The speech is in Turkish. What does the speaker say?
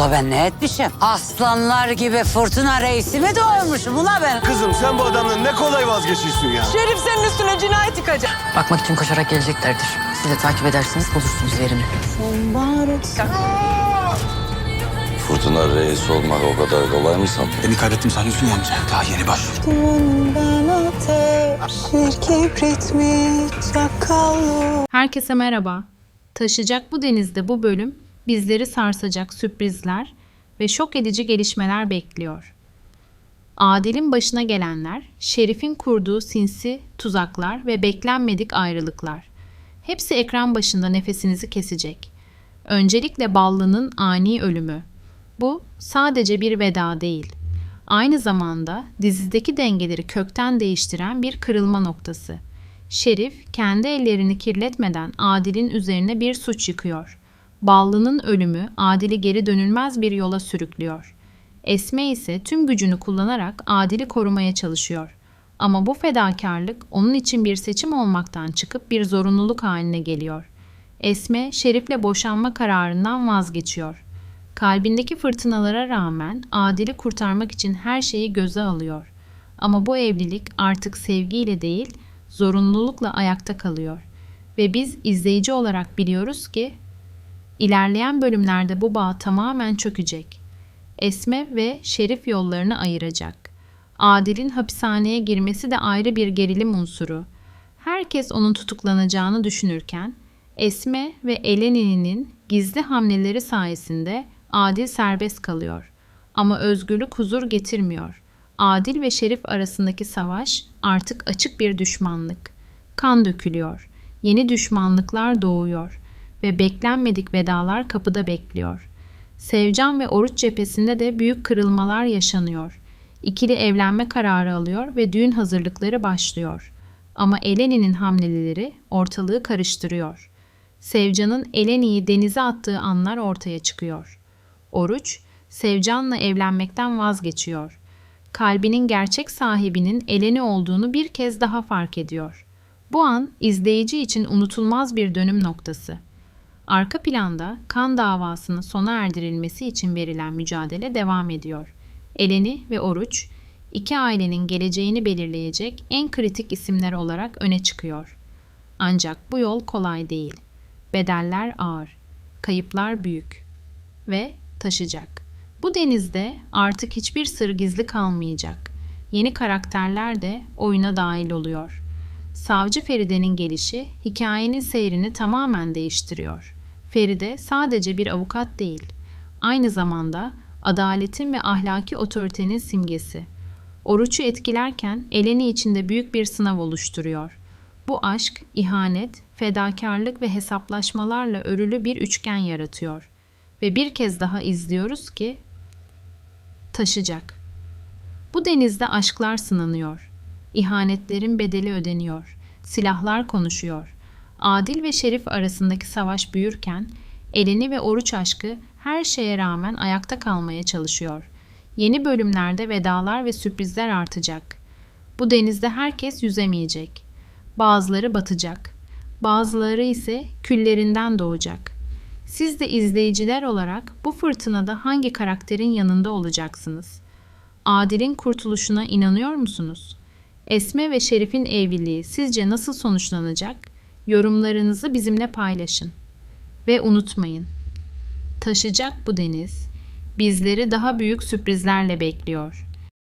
Ula ben ne etmişim? Aslanlar gibi fırtına reisi mi doğurmuşum ula ben? Kızım sen bu adamdan ne kolay vazgeçiyorsun ya. Şerif senin üstüne cinayet yıkacak. Bakmak için koşarak geleceklerdir. Siz de takip edersiniz bulursunuz yerini. Fırtına reis olmak o kadar kolay mı sandın? Beni kaybettim sanıyorsun ya amca. Daha yeni başlıyor. Herkese merhaba. Taşacak bu denizde bu bölüm bizleri sarsacak sürprizler ve şok edici gelişmeler bekliyor. Adil'in başına gelenler, Şerif'in kurduğu sinsi tuzaklar ve beklenmedik ayrılıklar. Hepsi ekran başında nefesinizi kesecek. Öncelikle Ballı'nın ani ölümü. Bu sadece bir veda değil. Aynı zamanda dizideki dengeleri kökten değiştiren bir kırılma noktası. Şerif kendi ellerini kirletmeden Adil'in üzerine bir suç yıkıyor. Ballı'nın ölümü Adil'i geri dönülmez bir yola sürüklüyor. Esme ise tüm gücünü kullanarak Adil'i korumaya çalışıyor. Ama bu fedakarlık onun için bir seçim olmaktan çıkıp bir zorunluluk haline geliyor. Esme, Şerif'le boşanma kararından vazgeçiyor. Kalbindeki fırtınalara rağmen Adil'i kurtarmak için her şeyi göze alıyor. Ama bu evlilik artık sevgiyle değil, zorunlulukla ayakta kalıyor. Ve biz izleyici olarak biliyoruz ki ilerleyen bölümlerde bu bağ tamamen çökecek. Esme ve Şerif yollarını ayıracak. Adil'in hapishaneye girmesi de ayrı bir gerilim unsuru. Herkes onun tutuklanacağını düşünürken Esme ve Eleni'nin gizli hamleleri sayesinde Adil serbest kalıyor. Ama özgürlük huzur getirmiyor. Adil ve Şerif arasındaki savaş artık açık bir düşmanlık. Kan dökülüyor. Yeni düşmanlıklar doğuyor ve beklenmedik vedalar kapıda bekliyor. Sevcan ve Oruç cephesinde de büyük kırılmalar yaşanıyor. İkili evlenme kararı alıyor ve düğün hazırlıkları başlıyor. Ama Eleni'nin hamleleri ortalığı karıştırıyor. Sevcan'ın Eleni'yi denize attığı anlar ortaya çıkıyor. Oruç, Sevcan'la evlenmekten vazgeçiyor. Kalbinin gerçek sahibinin Eleni olduğunu bir kez daha fark ediyor. Bu an izleyici için unutulmaz bir dönüm noktası. Arka planda kan davasının sona erdirilmesi için verilen mücadele devam ediyor. Eleni ve Oruç, iki ailenin geleceğini belirleyecek en kritik isimler olarak öne çıkıyor. Ancak bu yol kolay değil. Bedeller ağır, kayıplar büyük ve taşacak. Bu denizde artık hiçbir sır gizli kalmayacak. Yeni karakterler de oyuna dahil oluyor. Savcı Feride'nin gelişi hikayenin seyrini tamamen değiştiriyor. Feride sadece bir avukat değil, aynı zamanda adaletin ve ahlaki otoritenin simgesi. Oruç'u etkilerken Eleni içinde büyük bir sınav oluşturuyor. Bu aşk, ihanet, fedakarlık ve hesaplaşmalarla örülü bir üçgen yaratıyor. Ve bir kez daha izliyoruz ki taşacak. Bu denizde aşklar sınanıyor. İhanetlerin bedeli ödeniyor. Silahlar konuşuyor. Adil ve Şerif arasındaki savaş büyürken Eleni ve Oruç aşkı her şeye rağmen ayakta kalmaya çalışıyor. Yeni bölümlerde vedalar ve sürprizler artacak. Bu denizde herkes yüzemeyecek. Bazıları batacak. Bazıları ise küllerinden doğacak. Siz de izleyiciler olarak bu fırtınada hangi karakterin yanında olacaksınız? Adil'in kurtuluşuna inanıyor musunuz? Esme ve Şerif'in evliliği sizce nasıl sonuçlanacak? Yorumlarınızı bizimle paylaşın. Ve unutmayın, taşacak bu deniz bizleri daha büyük sürprizlerle bekliyor.